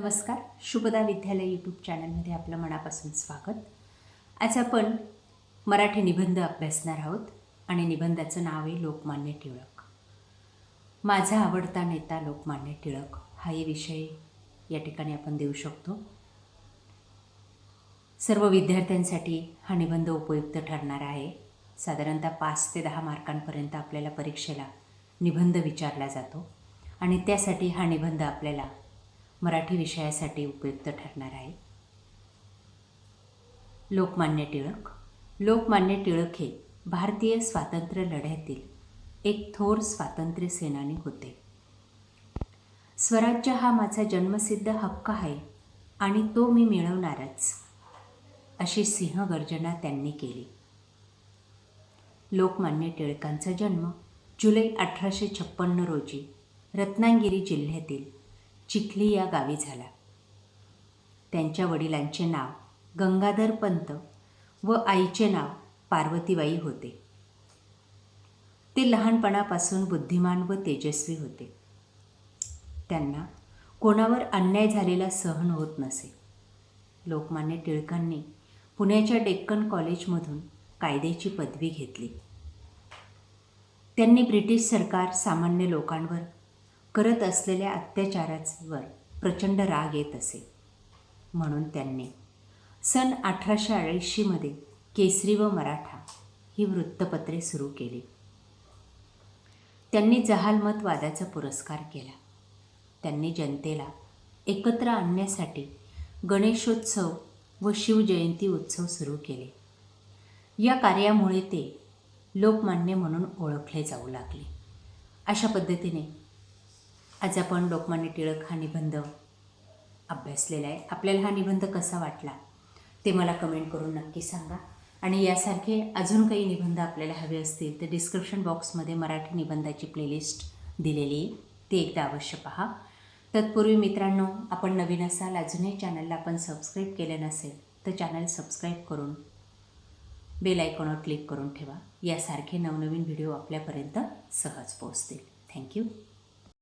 नमस्कार. शुभदा विद्यालय यूट्यूब चॅनलमध्ये आपलं मनापासून स्वागत. आज आपण मराठी निबंध अभ्यासणार आहोत आणि निबंधाचं नाव आहे लोकमान्य टिळक. माझा आवडता नेता लोकमान्य टिळक हाही विषय या ठिकाणी आपण देऊ शकतो. सर्व विद्यार्थ्यांसाठी हा निबंध उपयुक्त ठरणार आहे. साधारणतः पाच ते दहा मार्कांपर्यंत आपल्याला परीक्षेला निबंध विचारला जातो आणि त्यासाठी हा निबंध आपल्याला मराठी विषयासाठी उपयुक्त ठरणार आहे. लोकमान्य टिळक. लोकमान्य टिळक हे भारतीय स्वातंत्र्य लढ्यातील एक थोर स्वातंत्र्य सेनानी होते. स्वराज्य हा माझा जन्मसिद्ध हक्क आहे आणि तो मी मिळवणारच अशी सिंहगर्जना त्यांनी केली. लोकमान्य टिळकांचा जन्म जुलै अठराशे छप्पन्न रोजी रत्नागिरी जिल्ह्यातील चिखली या गावी झाला. त्यांच्या वडिलांचे नाव गंगाधर पंत व आईचे नाव पार्वतीबाई होते. ते लहानपणापासून बुद्धिमान व तेजस्वी होते. त्यांना कोणावर अन्याय झालेला सहन होत नसे. लोकमान्य टिळकांनी पुण्याच्या डेक्कन कॉलेजमधून कायद्याची पदवी घेतली. त्यांनी ब्रिटिश सरकार सामान्य लोकांवर करत असलेल्या अत्याचारावर प्रचंड राग येत असे. म्हणून त्यांनी सन अठराशे अडीचशेमध्ये केसरी व मराठा ही वृत्तपत्रे सुरू केली. त्यांनी जहालमतवादाचा पुरस्कार केला. त्यांनी जनतेला एकत्र आणण्यासाठी गणेशोत्सव व शिवजयंती उत्सव सुरू केले. या कार्यामुळे ते लोकमान्य म्हणून ओळखले जाऊ लागले. अशा पद्धतीने आज आपण लोकमान्य टिळक हा निबंध अभ्यासलेला आहे. आपल्याला हा निबंध कसा वाटला ते मला कमेंट करून नक्की सांगा. आणि यासारखे अजून काही निबंध आपल्याला हवे असतील तर डिस्क्रिप्शन बॉक्समध्ये मराठी निबंधाची प्लेलिस्ट दिलेली आहे. ती एकदा अवश्य पहा. तत्पूर्वी मित्रांनो आपण नवीन असाल अजूनही चॅनलला आपण सबस्क्राईब केलं नसेल तर चॅनल सबस्क्राईब करून बेल आयकॉनवर क्लिक करून ठेवा. यासारखे नवनवीन व्हिडिओ आपल्यापर्यंत सहज पोहोचतील. थँक्यू